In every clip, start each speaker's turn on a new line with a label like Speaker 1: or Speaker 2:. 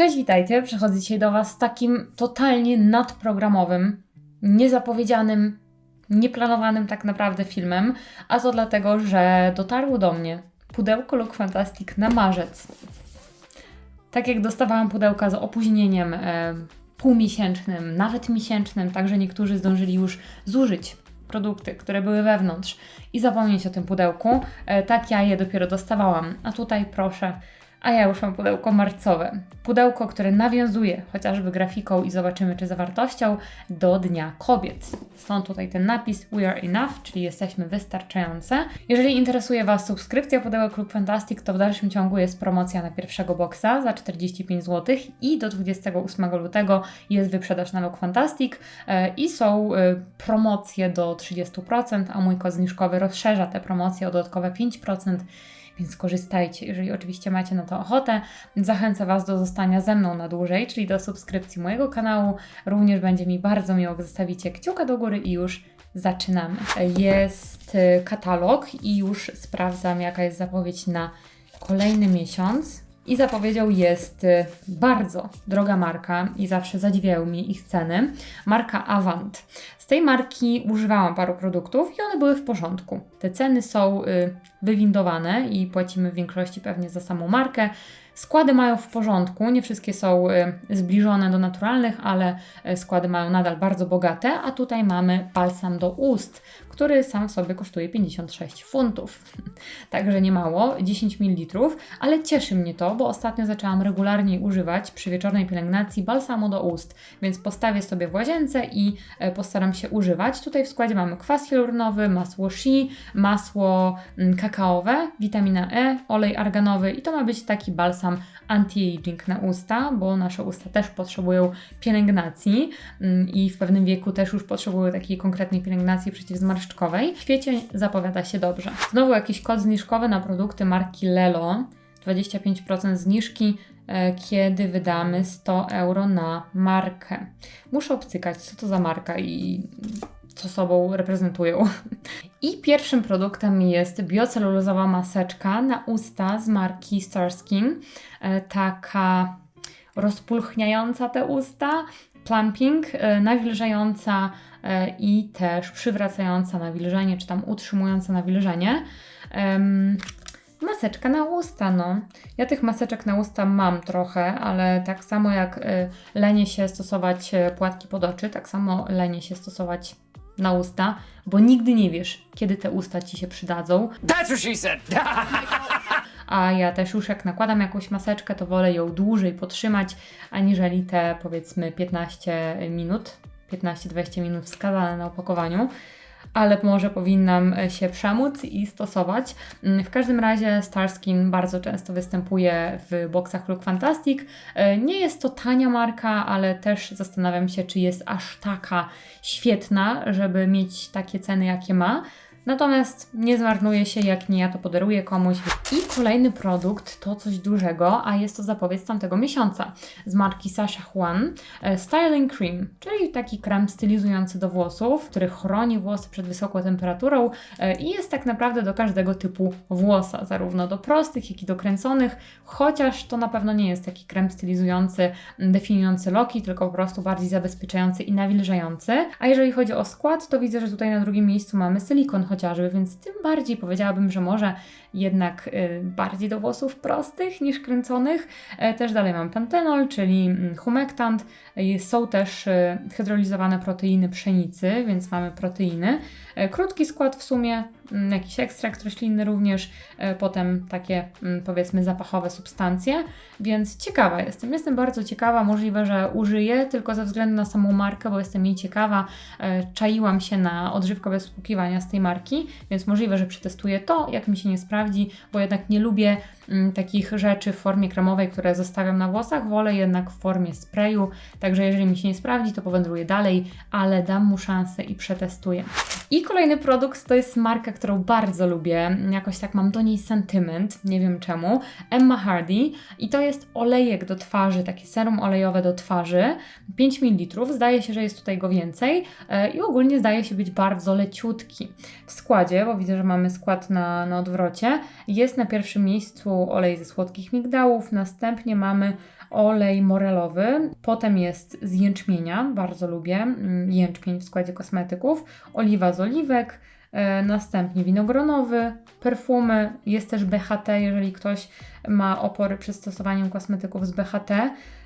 Speaker 1: Cześć, witajcie. Przechodzę dzisiaj do Was z takim totalnie nadprogramowym, niezapowiedzianym, nieplanowanym tak naprawdę filmem, a to dlatego, że dotarło do mnie pudełko Look Fantastic na marzec. Tak jak dostawałam pudełka z opóźnieniem e, półmiesięcznym, nawet miesięcznym, także niektórzy zdążyli już zużyć produkty, które były wewnątrz i zapomnieć o tym pudełku, e, tak ja je dopiero dostawałam. A tutaj proszę, a ja już mam pudełko marcowe. Pudełko, które nawiązuje chociażby grafiką i zobaczymy czy zawartością do Dnia Kobiet. Stąd tutaj ten napis We are enough, czyli jesteśmy wystarczające. Jeżeli interesuje Was subskrypcja pudełek Klub Fantastic, to w dalszym ciągu jest promocja na pierwszego boksa za 45 zł i do 28 lutego jest wyprzedaż na Look Fantastic e, i są e, promocje do 30%, a mój kod zniżkowy rozszerza te promocje o dodatkowe 5% więc korzystajcie, jeżeli oczywiście macie na to ochotę. Zachęcę Was do zostania ze mną na dłużej, czyli do subskrypcji mojego kanału. Również będzie mi bardzo miło, gdy zostawicie kciuka do góry i już zaczynamy. Jest y, katalog i już sprawdzam, jaka jest zapowiedź na kolejny miesiąc. I zapowiedzią jest y, bardzo droga marka i zawsze zadziwiają mnie ich ceny. Marka Avant. Z tej marki używałam paru produktów i one były w porządku. Te ceny są y, wywindowane i płacimy w większości pewnie za samą markę. Składy mają w porządku, nie wszystkie są y, zbliżone do naturalnych, ale y, składy mają nadal bardzo bogate, a tutaj mamy balsam do ust, który sam w sobie kosztuje 56 funtów. Także nie mało, 10 ml, ale cieszy mnie to, bo ostatnio zaczęłam regularnie używać przy wieczornej pielęgnacji balsamu do ust, więc postawię sobie w łazience i y, postaram się używać. Tutaj w składzie mamy kwas hialuronowy, masło shea, masło mm, kakaowe, witamina E, olej arganowy i to ma być taki balsam anti-aging na usta, bo nasze usta też potrzebują pielęgnacji mm, i w pewnym wieku też już potrzebują takiej konkretnej pielęgnacji przeciwzmarszczkowej. W świecie zapowiada się dobrze. Znowu jakiś kod zniżkowy na produkty marki Lelo. 25% zniżki, e, kiedy wydamy 100 euro na markę. Muszę obcykać, co to za marka i co sobą reprezentują. I pierwszym produktem jest biocelulozowa maseczka na usta z marki Starskin. E, taka rozpulchniająca te usta, plumping, e, nawilżająca e, i też przywracająca nawilżenie, czy tam utrzymująca nawilżenie. Maseczka na usta, no. Ja tych maseczek na usta mam trochę, ale tak samo jak lenię się stosować płatki pod oczy, tak samo lenię się stosować na usta, bo nigdy nie wiesz, kiedy te usta ci się przydadzą.
Speaker 2: That's what she said.
Speaker 1: A ja też już jak nakładam jakąś maseczkę, to wolę ją dłużej potrzymać, aniżeli te powiedzmy 15 minut, 15-20 minut wskazane na opakowaniu ale może powinnam się przemóc i stosować. W każdym razie Starskin bardzo często występuje w boksach Look Fantastic. Nie jest to tania marka, ale też zastanawiam się, czy jest aż taka świetna, żeby mieć takie ceny, jakie ma. Natomiast nie zmarnuje się, jak nie ja to podaruję komuś. I kolejny produkt to coś dużego, a jest to zapowiedź tamtego miesiąca z marki Sasha Juan e, Styling Cream, czyli taki krem stylizujący do włosów, który chroni włosy przed wysoką temperaturą e, i jest tak naprawdę do każdego typu włosa, zarówno do prostych, jak i do kręconych, chociaż to na pewno nie jest taki krem stylizujący, definiujący loki, tylko po prostu bardziej zabezpieczający i nawilżający. A jeżeli chodzi o skład, to widzę, że tutaj na drugim miejscu mamy silikon, chociażby, więc tym bardziej powiedziałabym, że może jednak y, bardziej do włosów prostych niż kręconych. E, też dalej mam pantenol, czyli mm, humektant. E, są też y, hydrolizowane proteiny pszenicy, więc mamy proteiny. E, krótki skład w sumie, jakiś ekstrakt roślinny również, potem takie mm, powiedzmy zapachowe substancje, więc ciekawa jestem. Jestem bardzo ciekawa, możliwe, że użyję tylko ze względu na samą markę, bo jestem jej ciekawa. Czaiłam się na odżywkę bez spłukiwania z tej marki, więc możliwe, że przetestuję to, jak mi się nie sprawdzi bo jednak nie lubię mm, takich rzeczy w formie kremowej, które zostawiam na włosach, wolę jednak w formie sprayu, także jeżeli mi się nie sprawdzi, to powędruję dalej, ale dam mu szansę i przetestuję. I kolejny produkt to jest marka, którą bardzo lubię. Jakoś tak mam do niej sentyment, nie wiem czemu. Emma Hardy i to jest olejek do twarzy, takie serum olejowe do twarzy. 5 ml, zdaje się, że jest tutaj go więcej e, i ogólnie zdaje się być bardzo leciutki. W składzie, bo widzę, że mamy skład na, na odwrocie, jest na pierwszym miejscu olej ze słodkich migdałów, następnie mamy olej morelowy, potem jest z jęczmienia, bardzo lubię mm, jęczmień w składzie kosmetyków, oliwa z oliwek, e, następnie winogronowy, perfumy, jest też BHT, jeżeli ktoś ma opory przy stosowaniu kosmetyków z BHT.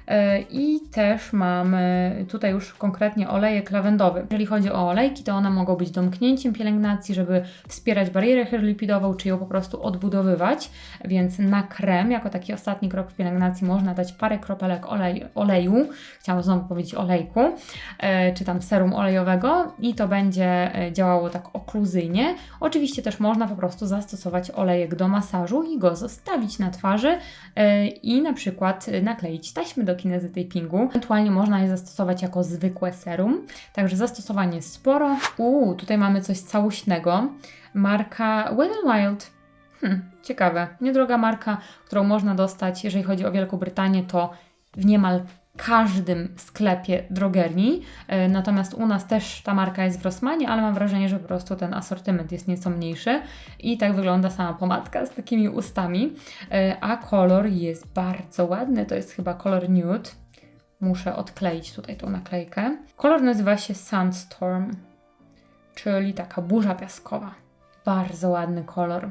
Speaker 1: E, I też mamy tutaj już konkretnie olejek lawendowy. Jeżeli chodzi o olejki, to one mogą być domknięciem pielęgnacji, żeby wspierać barierę hydrolipidową, czy ją po prostu odbudowywać. Więc na krem, jako taki ostatni krok w pielęgnacji, można dać parę kropelek olej, oleju, chciałam znowu powiedzieć olejku, e, czy tam serum olejowego i to będzie e, działało tak okluzyjnie. Oczywiście też można po prostu zastosować olejek do masażu i go zostawić na twarzy i na przykład nakleić taśmy do kinezy tapingu. Ewentualnie można je zastosować jako zwykłe serum. Także zastosowanie sporo. Uuu, tutaj mamy coś całośnego. Marka Wet n Wild. Hmm, ciekawe. Niedroga marka, którą można dostać, jeżeli chodzi o Wielką Brytanię, to w niemal każdym sklepie drogerii. E, natomiast u nas też ta marka jest w Rossmanie, ale mam wrażenie, że po prostu ten asortyment jest nieco mniejszy i tak wygląda sama pomadka z takimi ustami. E, a kolor jest bardzo ładny, to jest chyba kolor nude. Muszę odkleić tutaj tą naklejkę. Kolor nazywa się Sandstorm, czyli taka burza piaskowa. Bardzo ładny kolor,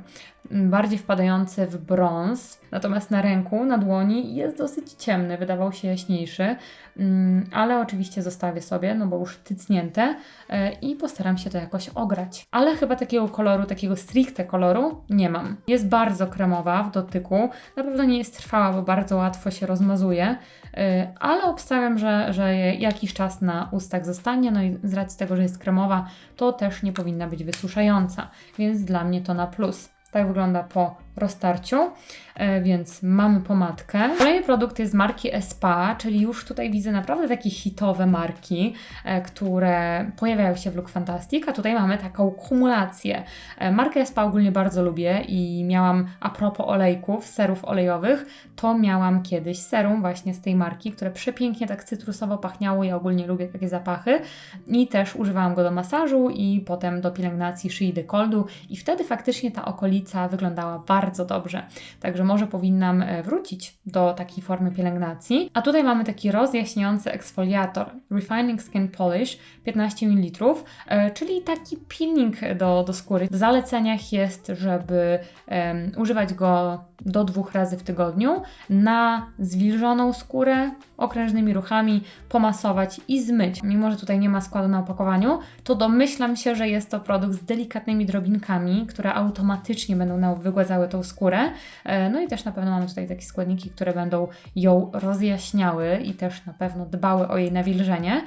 Speaker 1: bardziej wpadający w brąz, natomiast na ręku, na dłoni jest dosyć ciemny, wydawał się jaśniejszy, mm, ale oczywiście zostawię sobie, no bo już tycnięte e, i postaram się to jakoś ograć. Ale chyba takiego koloru, takiego stricte koloru nie mam. Jest bardzo kremowa w dotyku, na pewno nie jest trwała, bo bardzo łatwo się rozmazuje, e, ale obstawiam, że, że jakiś czas na ustach zostanie, no i z racji tego, że jest kremowa, to też nie powinna być wysuszająca, więc dla mnie to na plus. Tak wygląda po roztarciu, e, więc mamy pomadkę. Kolejny produkt jest marki Espa, czyli już tutaj widzę naprawdę takie hitowe marki, e, które pojawiają się w Look Fantastic, a tutaj mamy taką kumulację. E, markę Espa ogólnie bardzo lubię i miałam, a propos olejków, serów olejowych, to miałam kiedyś serum właśnie z tej marki, które przepięknie tak cytrusowo pachniało, ja ogólnie lubię takie zapachy i też używałam go do masażu i potem do pielęgnacji szyi dekoldu i wtedy faktycznie ta okolica wyglądała bardzo bardzo dobrze. Także może powinnam e, wrócić do takiej formy pielęgnacji. A tutaj mamy taki rozjaśniający eksfoliator Refining Skin Polish 15 ml, e, czyli taki peeling do, do skóry. W zaleceniach jest, żeby um, używać go do dwóch razy w tygodniu na zwilżoną skórę okrężnymi ruchami pomasować i zmyć. Mimo, że tutaj nie ma składu na opakowaniu, to domyślam się, że jest to produkt z delikatnymi drobinkami, które automatycznie będą wygładzały tą skórę. E, no i też na pewno mamy tutaj takie składniki, które będą ją rozjaśniały i też na pewno dbały o jej nawilżenie.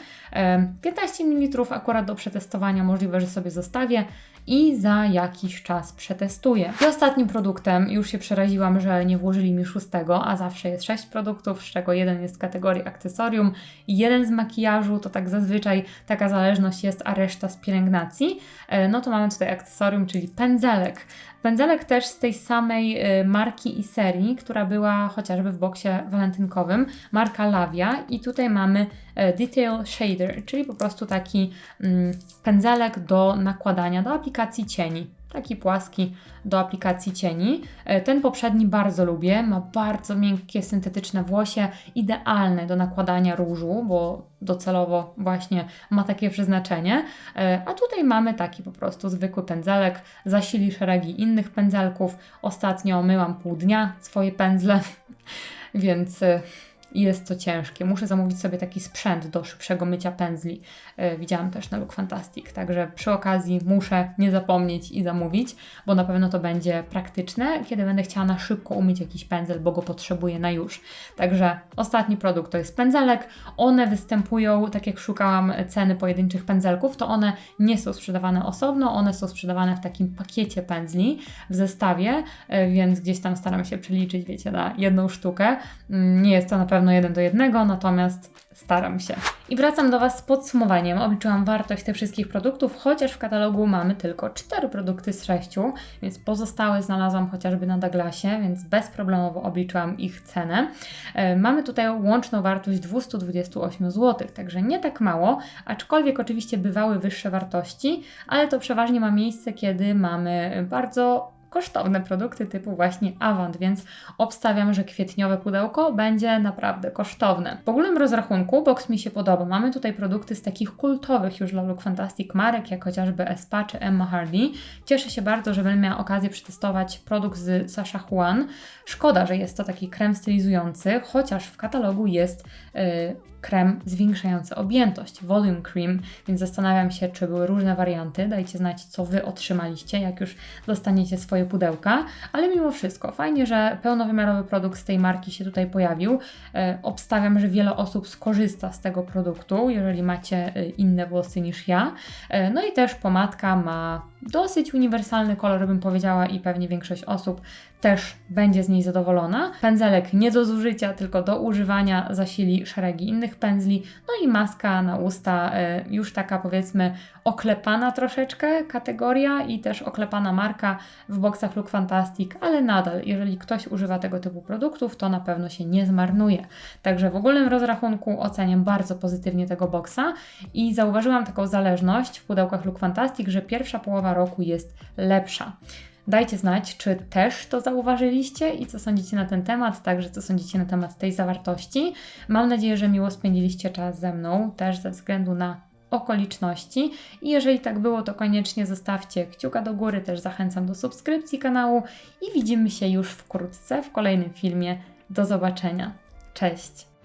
Speaker 1: 15 e, ml akurat do przetestowania możliwe, że sobie zostawię i za jakiś czas przetestuję. I ostatnim produktem, już się przeraziłam, że nie włożyli mi szóstego, a zawsze jest sześć produktów, z czego jeden jest kategorii akcesorium jeden z makijażu, to tak zazwyczaj taka zależność jest, a reszta z pielęgnacji. E, no to mamy tutaj akcesorium, czyli pędzelek. Pędzelek też z tej samej y, marki i serii, która była chociażby w boksie walentynkowym, marka Lavia. I tutaj mamy e, Detail Shader, czyli po prostu taki mm, pędzelek do nakładania do aplikacji cieni taki płaski do aplikacji cieni. E, ten poprzedni bardzo lubię, ma bardzo miękkie, syntetyczne włosie, idealne do nakładania różu, bo docelowo właśnie ma takie przeznaczenie. E, a tutaj mamy taki po prostu zwykły pędzelek, zasili szeregi innych pędzelków. Ostatnio myłam pół dnia swoje pędzle, więc e, jest to ciężkie. Muszę zamówić sobie taki sprzęt do szybszego mycia pędzli. Yy, widziałam też na Look Fantastic, także przy okazji muszę nie zapomnieć i zamówić, bo na pewno to będzie praktyczne, kiedy będę chciała na szybko umyć jakiś pędzel, bo go potrzebuję na już. Także ostatni produkt to jest pędzelek. One występują, tak jak szukałam ceny pojedynczych pędzelków, to one nie są sprzedawane osobno, one są sprzedawane w takim pakiecie pędzli w zestawie, yy, więc gdzieś tam staram się przeliczyć, wiecie, na jedną sztukę. Yy, nie jest to na pewno pewno jeden do jednego, natomiast staram się. I wracam do Was z podsumowaniem. Obliczyłam wartość tych wszystkich produktów, chociaż w katalogu mamy tylko 4 produkty z 6, więc pozostałe znalazłam chociażby na Douglasie, więc bezproblemowo obliczyłam ich cenę. E, Mamy tutaj łączną wartość 228 zł, także nie tak mało, aczkolwiek oczywiście bywały wyższe wartości, ale to przeważnie ma miejsce, kiedy mamy bardzo kosztowne produkty typu właśnie Avant, więc obstawiam, że kwietniowe pudełko będzie naprawdę kosztowne. W ogólnym rozrachunku box mi się podoba. Mamy tutaj produkty z takich kultowych już dla Look Fantastic marek, jak chociażby Espa czy Emma Hardy. Cieszę się bardzo, że będę miała okazję przetestować produkt z Sasha Juan. Szkoda, że jest to taki krem stylizujący, chociaż w katalogu jest yy, krem zwiększający objętość, volume cream, więc zastanawiam się, czy były różne warianty. Dajcie znać, co Wy otrzymaliście, jak już dostaniecie swoje pudełka, ale mimo wszystko fajnie, że pełnowymiarowy produkt z tej marki się tutaj pojawił. E, obstawiam, że wiele osób skorzysta z tego produktu, jeżeli macie e, inne włosy niż ja. E, no i też pomadka ma dosyć uniwersalny kolor, bym powiedziała, i pewnie większość osób też będzie z niej zadowolona. Pędzelek nie do zużycia, tylko do używania zasili szeregi innych pędzli. No i maska na usta, e, już taka powiedzmy oklepana troszeczkę kategoria i też oklepana marka w boksach Look Fantastic, ale nadal, jeżeli ktoś używa tego typu produktów, to na pewno się nie zmarnuje. Także w ogólnym rozrachunku oceniam bardzo pozytywnie tego boksa i zauważyłam taką zależność w pudełkach Look Fantastic, że pierwsza połowa roku jest lepsza. Dajcie znać, czy też to zauważyliście i co sądzicie na ten temat, także co sądzicie na temat tej zawartości. Mam nadzieję, że miło spędziliście czas ze mną, też ze względu na okoliczności. I jeżeli tak było, to koniecznie zostawcie kciuka do góry, też zachęcam do subskrypcji kanału i widzimy się już wkrótce w kolejnym filmie. Do zobaczenia. Cześć!